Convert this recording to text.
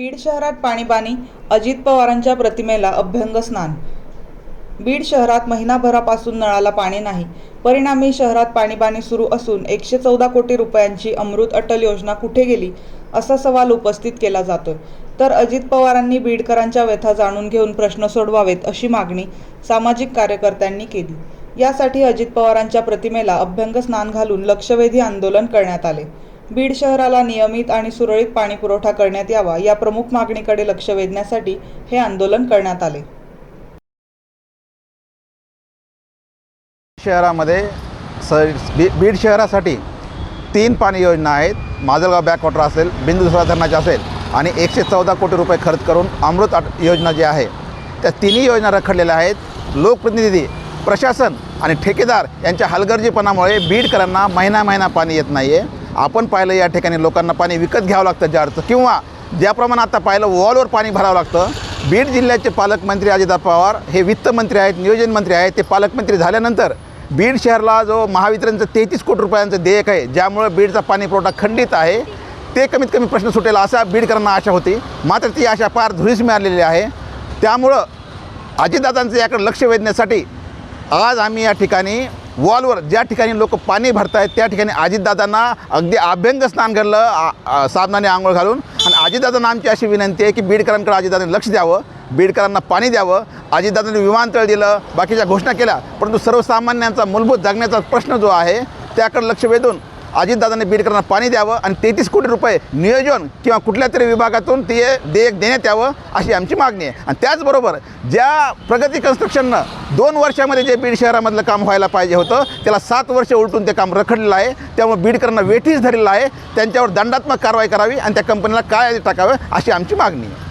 बीड शहरात पाणीबाणी अजित पवारांच्या प्रतिमेला अभ्यंग स्नान. बीड शहरात महिनाभरापासून नळाला पाणी नाही. परिणामी शहरात पाणीबाणी सुरू असून एकशे चौदा कोटी रुपयांची अमृत अटल योजना कुठे गेली असा सवाल उपस्थित केला जातोय. तर अजित पवारांनी बीडकरांच्या व्यथा जाणून घेऊन प्रश्न सोडवावेत अशी मागणी सामाजिक कार्यकर्त्यांनी केली. यासाठी अजित पवारांच्या प्रतिमेला अभ्यंग स्नान घालून लक्षवेधी आंदोलन करण्यात आले. बीड शहराला नियमित आणि सुरळीत पाणी पुरवठा करण्यात यावा या प्रमुख मागणीकडे लक्ष वेधण्यासाठी हे आंदोलन करण्यात आले. शहरामध्ये स बी बीड शहरासाठी तीन पाणी योजना आहेत. माजलगाव बॅकवॉटर असेल बिंदुसरा धरणाची असेल आणि एकशे चौदा कोटी रुपये खर्च करून अमृत योजना जी आहे त्या तिन्ही योजना रखडलेल्या आहेत. लोकप्रतिनिधी प्रशासन आणि ठेकेदार यांच्या हलगर्जीपणामुळे बीडकरांना महिना महिना पाणी येत नाही आहे आपण पाहिलं या ठिकाणी लोकांना पाणी विकत घ्यावं लागतं जारचं किंवा ज्याप्रमाणे आता पाहिलं वॉलवर पाणी भरावं लागतं बीड जिल्ह्याचे पालकमंत्री अजित पवार हे वित्तमंत्री आहेत नियोजन मंत्री आहेत ते पालकमंत्री झाल्यानंतर बीड शहराला जो महावितरणचं तेहतीस कोटी रुपयांचं देयक आहे ज्यामुळं बीडचा पाणी पुरवठा खंडित आहे ते कमीत कमी प्रश्न सुटेल असा बीडकरांना आशा होती. मात्र ती आशा पार धुळीस मिळालेली आहे. त्यामुळं अजितदादांचं याकडे लक्ष वेधण्यासाठी आज आम्ही या ठिकाणी वॉलवर ज्या ठिकाणी लोक पाणी भरत आहेत त्या ठिकाणी अजितदादांना अगदी अभ्यंग स्नान घाललं साबणाने आंघोळ घालून. आणि अजितदादांना आमची अशी विनंती आहे की बीडकरांकडे अजितदादांनी लक्ष द्यावं बीडकरांना पाणी द्यावं अजितदादांनी विमानतळ दिलं बाकीच्या घोषणा केल्या. परंतु सर्वसामान्यांचा मूलभूत जगण्याचा प्रश्न जो आहे त्याकडे लक्ष वेधून अजितदादांनी बीडकरांना पाणी द्यावं आणि तेहतीस कोटी रुपये नियोजन किंवा कुठल्या तरी विभागातून ते देयक देण्यात यावं अशी आमची मागणी आहे. आणि त्याचबरोबर ज्या प्रगती कन्स्ट्रक्शननं दोन वर्षामध्ये जे बीड शहरामधलं काम व्हायला पाहिजे होतं त्याला सात वर्ष उलटून ते काम रखडलेलं आहे. त्यामुळे बीडकरांना वेठीस धरलेलं आहे. त्यांच्यावर दंडात्मक कारवाई करावी आणि त्या कंपनीला काय टाकावं अशी आमची मागणी आहे.